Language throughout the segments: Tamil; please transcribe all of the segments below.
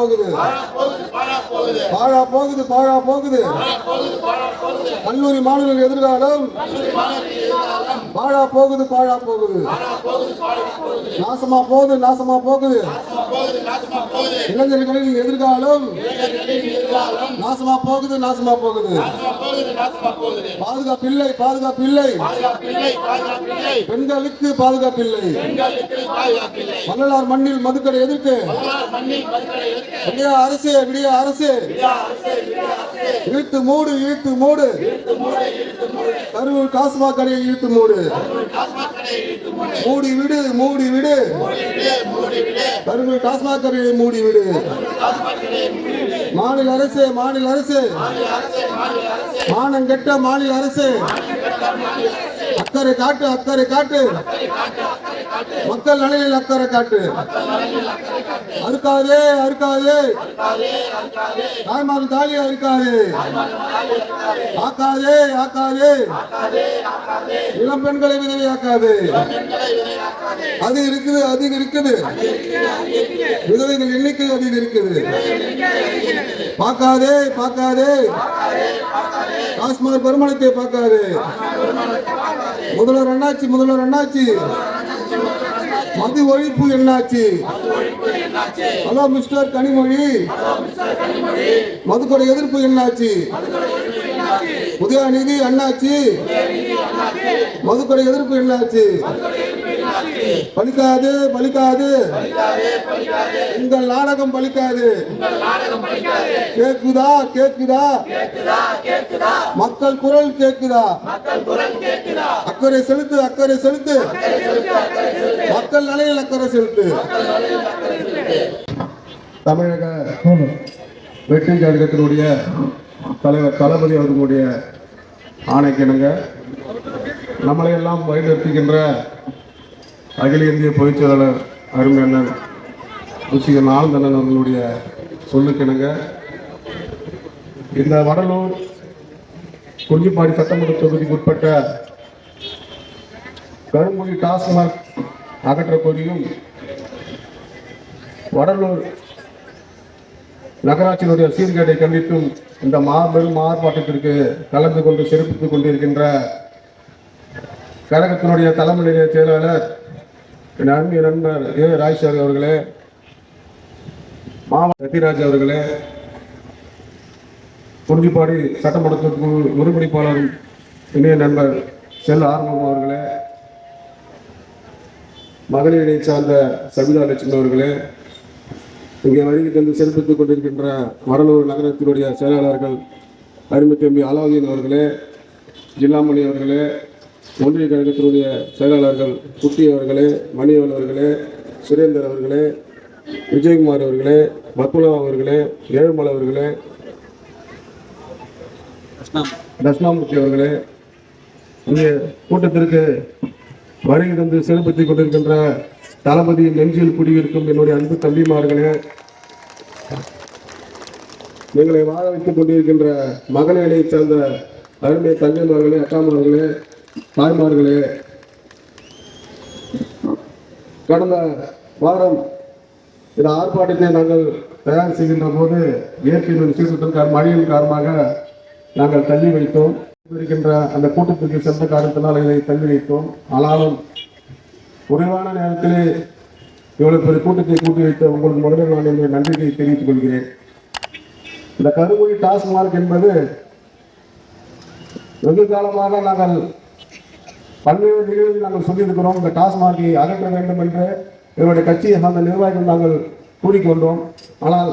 போகுது பாழா போகுது பாழா போகுது கல்லூரி மாணவர்கள் எதிர்காலம். பாழா போகுது பாழா போகுது. நாசமா போகுது நாசமா போகுது. இளைஞர்களின் எதிர்காலம் நாசமா போகுது நாசமா போகுது. பாதுகாப்பு இல்லை பாதுகாப்பு இல்லை. பெண்களுக்கு பாதுகாப்பு இல்லை. மன்னலார் மண்ணில் மதுக்கடை எதிர்க்கு விடிய அரசு விடிய அரசு. இழுத்து மூடு இழுத்து மூடு. கரூர் காசுமா கடையை இழுத்து மூடு. மூடி விடு மூடி விடு கரூர் டாஸ்மாக் கடையை மூடி விடு மாநில அரசு மாநில அரசு. மானங்கெட்ட மாநில அரசு. அக்கறை காட்டு அக்கறை காட்டு. மக்கள் நலனில் அக்கறை காட்டு. அறுக்காதே அறுக்காதே. தாய்மார்கள் தாலியை அறுக்காதே. ஆக்காதே ஆக்காதே. இளம் பெண்களை விதவையாக்காது. அது இருக்குது அதிகம் இருக்குது. விதவைகள் எண்ணிக்கை அதிகம் இருக்குது. பார்க்காதே பார்க்காதே. டாஸ்மாக் பெருமளத்தை பார்க்காதே. முதல்வர் அண்ணாச்சி முதல்வர் அண்ணாச்சி. மது ஒழிப்பு என்னாச்சு? ஹலோ மிஸ்டர் கனிமொழி. மதுக்கடை எதிர்ப்பு என்னாச்சு? உதயநிதி அண்ணாச்சி. மதுக்கடை எதிர்ப்பு என்னாச்சு? பலிக்காது பலிக்காது. உங்கள் நாடகம் பலிக்காது. கேக்குதா கேக்குதா மக்கள் குரல் கேக்குதா அக்கறை செலுத்து அக்கறை செலுத்து. மக்கள் நலையில் அக்கறை செலுத்து. தமிழக வெற்றி கழகத்தினுடைய தலைவர் தளபதி அவர்களுடைய ஆணைக்கிணங்க நம்மளை எல்லாம் வழிநடத்துகின்ற அகில இந்திய பொதுச் செயலாளர் அருமையண்ணன் ருசிகன் ஆனந்தண்ணன் அவர்களுடைய சொல்லுக்கிணங்க. இந்த வடலூர் குறிஞ்சிப்பாடி சட்டமன்ற தொகுதிக்கு உட்பட்ட கரும்புலி டாஸ்மாக் அகற்ற கோரியும் வடலூர் நகராட்சியினுடைய சீர்கேட்டை கண்டித்தும் இந்த மாபெரும் ஆர்ப்பாட்டத்திற்கு கலந்து கொண்டு சிறப்பித்துக் கொண்டிருக்கின்ற கழகத்தினுடைய தலைமை நிலைய செயலாளர் என் அன்பு நண்பர். ஏ ராஜ்சாரி அவர்களே. மாவட்ட சத்யராஜ் அவர்களே. குறிஞ்சிப்பாடி சட்டமன்றத்திற்கு ஒருங்கிணைப்பாளர் இணைய நண்பர் செல் ஆர்வம் அவர்களே. மகளிரை சார்ந்த சபிதா லட்சுமி அவர்களே. இங்கே வருகை தந்து சிறப்பித்துக் கொண்டிருக்கின்ற வடலூர் நகரத்தினுடைய செயலாளர்கள் அருமை தம்பி அலாவுதீன் அவர்களே ஜில்லாமணி அவர்களே ஒன்றிய கழகத்தினுடைய செயலாளர்கள் குட்டி அவர்களே மணியவன் அவர்களே சுரேந்தர் அவர்களே விஜயகுமார் அவர்களே பத்மநாப அவர்களே ஏழுமலை அவர்களே தட்சிணாமூர்த்தி அவர்களே இங்கே கூட்டத்திற்கு வருகை தந்து சிறப்பித்துக் கொண்டிருக்கின்ற தளபதி நெஞ்சில் குடியிருக்கும் என்னுடைய அன்பு தம்பிமார்களே எங்களை வாழ வைத்துக் கொண்டிருக்கின்ற மகளிரை சேர்ந்த அருமை தங்கைமார்களே அக்காமார்களே தாய்மார்களே கடந்த வாரம் இந்த ஆர்ப்பாட்டத்தை நாங்கள் தயார் செய்கின்ற போது இயற்கையின் சீற்றத்தின் மழையின் காரணமாக நாங்கள் தள்ளி வைத்தோம். இருக்கின்ற அந்த கூட்டத்திற்கு சென்ற காரணத்தினால் இதை தள்ளி வைத்தோம். ஆனாலும் குறைவான நேரத்திலே இவ்வளவு பெரிய கூட்டத்தை கூட்டி வைத்த உங்களுக்கு முதலில் நான் என்னுடைய நன்றியை தெரிவித்துக் கொள்கிறேன். இந்த கருமொழி டாஸ்மார்க் என்பது வெகு காலமாக நாங்கள் பல்வேறு நிகழ்வில் நாங்கள் சொல்லியிருக்கிறோம். இந்த டாஸ்மாகை அகற்ற வேண்டும் என்று எங்களுடைய கட்சியை சார்ந்த நிர்வாகிகள் நாங்கள் கூறிக்கொண்டோம். ஆனால்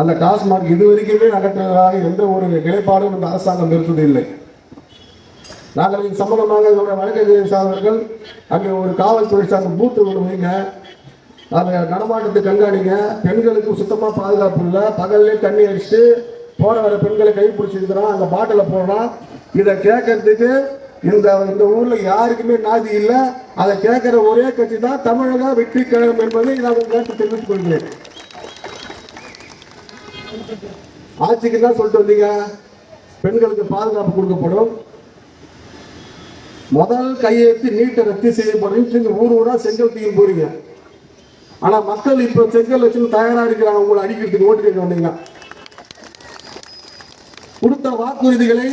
அந்த டாஸ்மாக் இதுவரைக்குமே அகற்றுவதாக எந்த ஒரு நிலைப்பாடும் இந்த அரசாங்கம் இருந்ததில்லை நாங்கள் இது சம்பந்தமாக எங்களுடைய வழக்கறிஞர் சார்ந்தவர்கள் அங்கே ஒரு காவல்துறை சார்ந்த பூத்து ஒன்று வைங்க. அதை நடமாட்டத்தை கண்காணிங்க. பெண்களுக்கு சுத்தமாக பாதுகாப்பு இல்லை. பகல்லே தண்ணி அடிச்சுட்டு போகிற வர பெண்களை கை பிடிச்சிருக்கிறோம் அந்த பாட்டில் போடுறோம் இதை கேட்கறதுக்கு இந்த இந்த ஊர்ல யாருக்குமே நாதி இல்லை. அதை கேட்கிற ஒரே கட்சி தான் தமிழக வெற்றி கழகம் என்பதை நான் உங்களுக்கு தெரிவித்துக் கொள்கிறேன். ஆட்சிக்கு தான் சொல்லிட்டு வந்தீங்க? பெண்களுக்கு பாதுகாப்பு கொடுக்கப்படும். முதல் கையெழுத்து நீட்டை ரத்து செய்யப்படும். நீங்க ஊர் ஊரா செங்கல் தீயும் போறீங்க. ஆனா மக்கள் இப்ப செங்கல் வச்சு தயாரா இருக்கிறாங்க. உங்களை அடிக்கிறதுக்கு ஓட்டு கேட்க வந்தீங்கன்னா கொடுத்த வாக்குறுதிகளை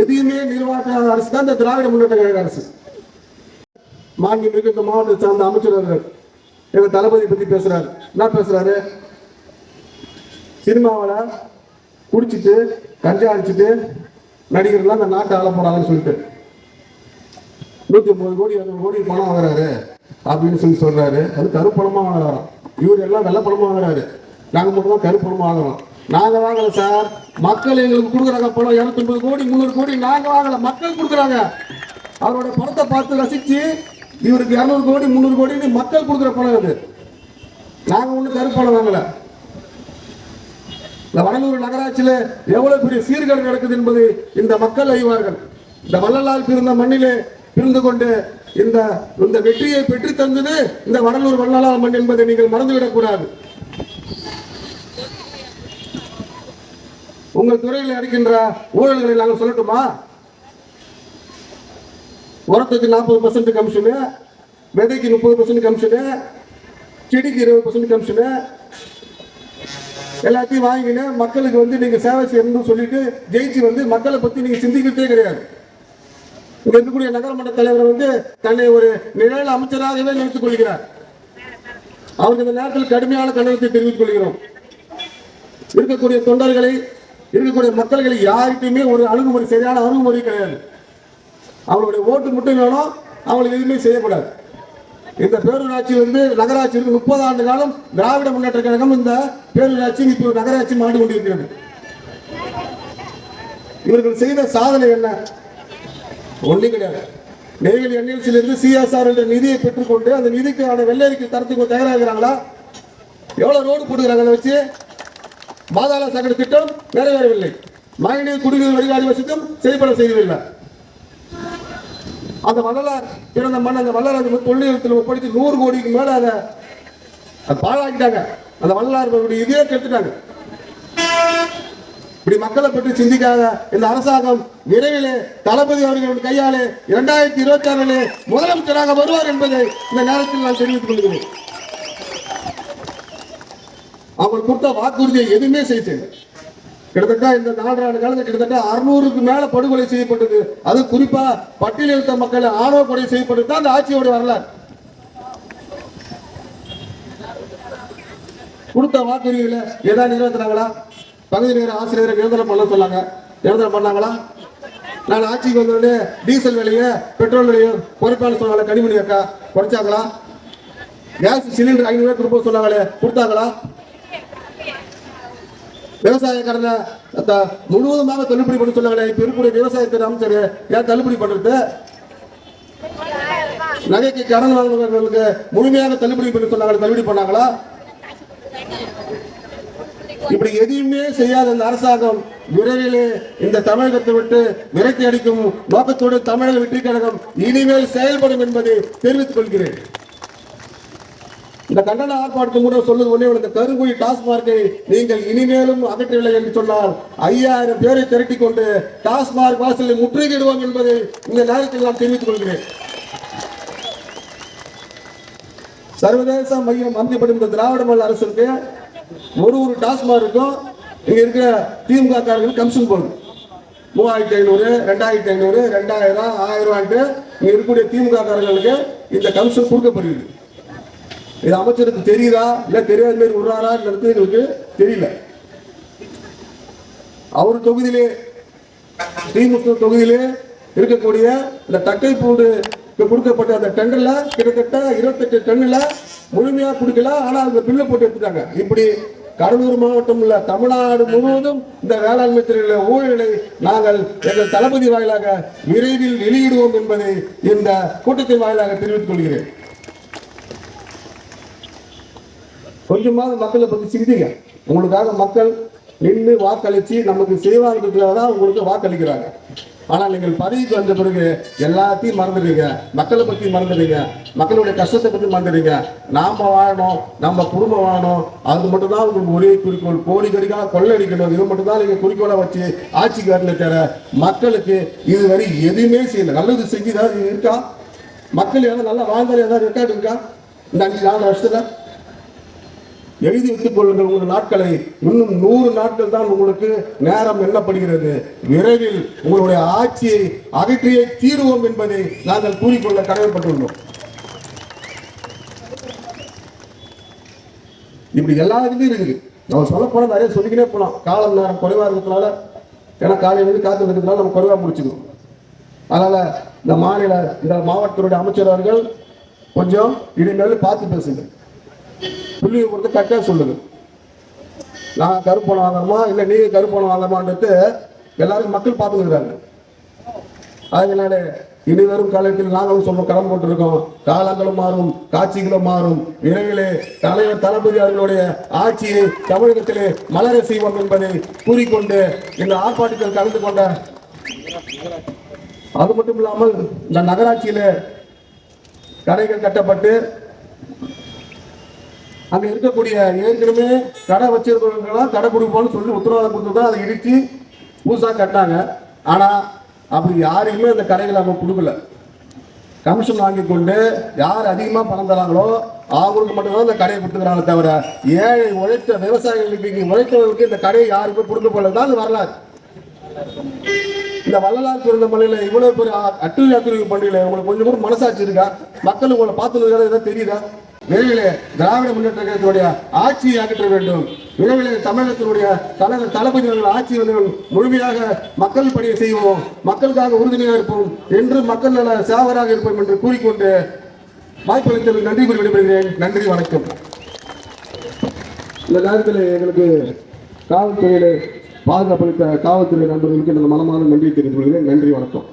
எதையுமே நிர்வாக அரசு தான் இந்த திராவிட முன்னேற்ற கழக அரசு. மாண்புமிகு இந்த மாவட்டத்தை சார்ந்த அமைச்சர் அவர்கள் எங்க தளபதி பத்தி பேசுறாரு. என்ன பேசுறாரு? சினிமாவில் குடிச்சிட்டு கஞ்சா அடிச்சிட்டு நடிகர்லாம் அந்த நாட்டை ஆள போறாங்கன்னு சொல்லிட்டு. நூத்தி ஐம்பது கோடி அறுபது கோடி பணம் வாங்குறாரு அப்படின்னு சொல்லி சொல்றாரு. அது கருப்பணமா வாங்குறாரு இவர் எல்லாம் வெள்ளப்பணமா வாங்குறாரு. நாங்க மட்டும் தான் கருப்பணமா வாங்குறோம். நாங்க வாங்கல சார். மக்கள் எங்களுக்கு கொடுக்குறாங்க. பணம் இரநூத்தம்பது கோடி முந்நூறு கோடி நாங்க வாங்கல. மக்கள் கொடுக்குறாங்க. அவரோட பணத்தை பார்த்து ரசிச்சு இவருக்கு இரநூறு கோடி முந்நூறு கோடின்னு மக்கள் கொடுக்குற பணம் அது நாங்க ஒண்ணு கருப்பணம் வாங்கலை. இந்த வடலூர் நகராட்சியில எவ்வளவு பெரிய சீர்கேடு நடக்குது என்பதை இந்த மக்கள் அறிவார்கள். இந்த வள்ளலால் பிறந்த மண்ணிலே பிறந்து கொண்டு இந்த இந்த வெற்றியை பெற்று தந்தது இந்த வடலூர் வள்ளலால் மண் என்பதை நீங்கள் மறந்துவிடக்கூடாது உங்கள் துறையில் நடக்கின்ற ஊழல்களை நாங்கள் சொல்லட்டுமா? உரத்துக்கு நாற்பது பர்சன்ட் கமிஷனு விதைக்கு முப்பது பர்சன்ட் கமிஷனு செடிக்கு இருபது பர்சன்ட் கமிஷனு எல்லாத்தையும் வாங்கினு மக்களுக்கு வந்து நீங்க சேவை செய்யணும்னு சொல்லிட்டு ஜெயிச்சு வந்து மக்களை பத்தி நீங்க சிந்திக்கிறதே கிடையாது. இங்க இருக்கக்கூடிய நகரமன்ற தலைவர் வந்து தன்னை ஒரு நிழல் அமைச்சராகவே நினைத்துக் கொள்கிறார். அவருக்கு இந்த நேரத்தில் கடுமையான கண்டனத்தை தெரிவித்துக் கொள்கிறோம். இருக்கக்கூடிய தொண்டர்களை இருக்கக்கூடிய மக்கள்களை யாருக்குமே ஒரு அணுகுமுறை சரியான அணுகுமுறை கிடையாது. அவங்களுடைய ஓட்டு மட்டும் வேணும் அவங்களுக்கு எதுவுமே செய்யக்கூடாது. இந்த பேரூராட்சி வந்து நகராட்சி இருக்கு முப்பது ஆண்டு காலம் திராவிட முன்னேற்ற கழகம் இந்த பேரூராட்சி இப்போ நகராட்சி மாண்டு கொண்டிருக்கிறது. இவர்கள் செய்த சாதனை என்ன? ஒன்றும் கிடையாது. நெய்வேலி என்எல்சியிலிருந்து சிஎஸ்ஆர் என்ற நிதியை பெற்றுக்கொண்டு அந்த நிதிக்கான வெள்ளரிக்கை தரத்துக்கு தயாராகிறாங்களா? எவ்வளவு ரோடு போட்டுக்கிறாங்க அதை வச்சு? பாதாள சாக்கடை திட்டம் நிறைவேறவில்லை. மழைநீர் குடிநீர் வடிகால் வசதியும் செயல்பட செய்யவில்லை. அந்த வள்ளலார் பிறந்த மண் அந்த வள்ளலார் வந்து தொழில்நுட்பத்தில் ஒப்படைத்து நூறு கோடிக்கு மேல அதை அதை பாழாக்கிட்டாங்க. அந்த வள்ளலார் இதே கெடுத்துட்டாங்க. இப்படி மக்களை பற்றி சிந்திக்காத இந்த அரசாங்கம் விரைவிலே தளபதி அவர்களின் கையாலே இரண்டாயிரத்தி இருபத்தி ஆறிலே முதலமைச்சராக வருவார் என்பதை இந்த நேரத்தில் நான் தெரிவித்துக் கொள்கிறேன். அவர் கொடுத்த வாக்குறுதியை எதுவுமே செய்தேன் கிட்டத்தட்ட இந்த நாலாண்டு ஆண்டு காலத்தில் கிட்டத்தட்ட அறுநூறுக்கு மேல படுகொலை செய்யப்பட்டது. அது குறிப்பா பட்டியலித்த மக்கள் ஆணவ கொலை செய்யப்பட்டது தான் அந்த ஆட்சியோட வரலாறு. கொடுத்த வாக்குறுதிகளை ஏதாவது நிறைவேற்றினாங்களா? பகுதி நேர ஆசிரியரை நிரந்தரம் பண்ண சொன்னாங்க. நிரந்தரம் பண்ணாங்களா? நான் ஆட்சிக்கு வந்தோடனே டீசல் விலையை பெட்ரோல் விலையை குறைப்பான்னு சொன்னாங்களே? கனிமணி அக்கா குறைச்சாங்களா? கேஸ் சிலிண்டர் ஐநூறு கொடுப்போம் சொன்னாங்களே கொடுத்தாங்களா? விவசாய கடனை முழுவதுமாக தள்ளுபடி பண்ண சொன்னாங்களே இப்ப இருக்கக்கூடிய விவசாயத்துறை அமைச்சர் ஏன் தள்ளுபடி பண்றது? நகைக்கு கடன் வாங்குறவர்களுக்கு முழுமையாக தள்ளுபடி பண்ண சொன்னாங்களே தள்ளுபடி பண்ணாங்களா? இப்படி எதையுமே செய்யாத இந்த அரசாங்கம் விரைவிலே இந்த தமிழகத்தை விட்டு விரட்டி அடிக்கும் நோக்கத்தோடு தமிழக வெற்றி கழகம் இனிமேல் செயல்படும் என்பதை தெரிவித்துக் கொள்கிறேன். இந்த கண்டன ஆர்ப்பாட்டம் கூட சொல்லுது ஒன்றே இந்த கருங்குழி டாஸ்மார்க்கை நீங்கள் இனிமேலும் அகற்றவில்லை என்று சொன்னால் ஐயாயிரம் பேரை திரட்டி கொண்டு டாஸ்மார்க் வாசலில் முற்றுகையிடுவோம் என்பதை இந்த நேரத்தில் நான் தெரிவித்துக் கொள்கிறேன். சர்வதேச மையம் அமைக்கப்படும் இந்த திராவிட மாநில அரசுக்கு ஒரு ஒரு டாஸ்மார்க்கும் இங்க இருக்கிற திமுக காரர்கள் கமிஷன் போடுது. மூவாயிரத்தி ஐநூறு ரெண்டாயிரத்தி ஐநூறு ரெண்டாயிரம் ஆயிரம் ரூபான்ட்டு இங்க இருக்கக்கூடிய திமுக காரர்களுக்கு இந்த கமிஷன் கொடுக்கப்படுகிறது. இது அமைச்சருக்கு தெரியுதா? இல்ல தெரியாத மாதிரி விடுறாரா? எங்களுக்கு தெரியல. அவர் தொகுதியிலே திமுக தொகுதியிலே இருக்கக்கூடிய இந்த தக்கை பூண்டு கொடுக்கப்பட்ட அந்த டெண்டர்ல கிட்டத்தட்ட இருபத்தெட்டு டன்னுல முழுமையா கொடுக்கல. ஆனா அந்த பில்லு போட்டு எடுத்துட்டாங்க. இப்படி கடலூர் மாவட்டம் உள்ள தமிழ்நாடு முழுவதும் இந்த வேளாண்மை துறையில ஊழலை நாங்கள் எங்கள் தளபதி வாயிலாக விரைவில் வெளியிடுவோம் என்பதை இந்த கூட்டத்தின் வாயிலாக தெரிவித்துக் கொள்கிறேன். கொஞ்சமாவது மக்களை பற்றி சிந்திங்க. உங்களுக்காக மக்கள் நின்று வாக்களித்து நமக்கு செய்வாங்கிறதுக்காக தான் உங்களுக்கு வாக்களிக்கிறாங்க. ஆனால் நீங்கள் பதவிக்கு வந்த பிறகு எல்லாத்தையும் மறந்துடுங்க மக்களை பற்றி மறந்துடுங்க மக்களுடைய கஷ்டத்தை பற்றி மறந்துடுங்க நாம் வாழணும் நம்ம குடும்பம் வாழணும். அது மட்டும்தான் உங்களுக்கு ஒரே குறிக்கோள். கோடிக்கடிக்காக கொள்ளடிக்கணும் இது மட்டும்தான் நீங்கள் குறிக்கோளை வச்சு ஆட்சிக்கு வரல தவிர மக்களுக்கு இதுவரை எதுவுமே செய்யலை. நல்லது செஞ்சு ஏதாவது இருக்கா? மக்கள் ஏதாவது நல்லா வாழ்ந்தாலும் ஏதாவது ரெக்கார்டு இருக்கா? இந்த அஞ்சு நாலு வருஷத்தில்? எழுதி வைத்துக் கொள்ளுங்கள் உங்கள் நாட்களை. இன்னும் நூறு நாட்கள் தான் உங்களுக்கு நேரம் எண்ணப்படுகிறது. விரைவில் உங்களுடைய ஆட்சியை அகற்றியே தீருவோம் என்பதை நாங்கள் கூறிக்கொள்ள கடமைப்பட்டுள்ளோம். இப்படி எல்லா இதுலையும் இருக்குது. நம்ம சொல்ல போனால் நிறைய சொல்லிக்கினே போகலாம் காலம் நேரம் குறைவாக இருக்கிறதுனால ஏன்னா காலையிலேருந்து காத்து இருக்கிறதுனால நம்ம குறைவாக முடிச்சுக்கணும் அதனால் இந்த மாநில இந்த மாவட்டத்துடைய அமைச்சர் அவர்கள் கொஞ்சம் இனிமேல் பார்த்து பேசுங்கள். புள்ளியை கொடுத்து கரெக்டாக சொல்லுங்க நான் கருப்பணம் வாங்குறோமா இல்லை நீங்கள் கருப்பணம் வாங்கணுமான்றது எல்லாரும் மக்கள் பார்த்துக்கிறாங்க அதனால இனி வரும் காலத்தில் நாங்களும் சொல்ல கடன் போட்டிருக்கோம். காலங்களும் மாறும் காட்சிகளும் மாறும். விரைவிலே தலைவர் தளபதி அவர்களுடைய ஆட்சியை தமிழகத்திலே மலர செய்வோம் என்பதை கூறிக்கொண்டு இந்த ஆர்ப்பாட்டத்தில் கலந்து கொண்ட அது மட்டும் இல்லாமல் இந்த நகராட்சியில கடைகள் கட்டப்பட்டு அங்க இருக்கக்கூடிய ஏற்கனவே கடை வச்சிருக்கிறவங்களாம் கடை கொடுப்போம்னு சொல்லி உத்தரவாதம் கொடுத்து அதை இடிச்சு புதுசாக கட்டினாங்க. ஆனா அப்படி யாரையுமே அந்த கடைகளை அவங்க கொடுக்கல. கமிஷன் வாங்கி கொண்டு யார் அதிகமாக பணம் தராங்களோ அவங்களுக்கு மட்டும்தான் இந்த கடையை கொடுத்துக்கிறாங்க தவிர ஏழை உழைத்த விவசாயிகளுக்கு இங்கே உழைத்தவர்களுக்கு இந்த கடையை யாருக்குமே கொடுக்க போல தான் அது வரலாறு. இந்த வள்ளலார் பிறந்த மலையில இவ்வளவு பெரிய அட்டு அட்டுரி பண்டிகையில உங்களுக்கு கொஞ்சம் கூட மனசாட்சி இருக்கா? மக்கள் உங்களை பார்த்து ஏதாவது தெரியுதா? விரைவிலே திராவிட முன்னேற்ற கழகத்தினுடைய ஆட்சியை அகற்ற வேண்டும். விரைவிலே தமிழகத்தினுடைய தலைவர் தளபதி அவர்கள் ஆட்சி வந்து முழுமையாக மக்கள் பணியை செய்வோம். மக்களுக்காக உறுதுணையாக இருப்போம். என்று மக்கள் நல சேவராக இருப்போம் என்று கூறிக்கொண்டு வாய்ப்பளித்ததற்கு நன்றி கூறி விடைபெறுகிறேன். நன்றி வணக்கம். இந்த நேரத்தில் எங்களுக்கு காவல்துறையிலே பாதுகாப்பளித்த காவல்துறை நண்பர்களுக்கு எனது மனமான நன்றி தெரிந்து கொள்கிறேன். நன்றி வணக்கம்.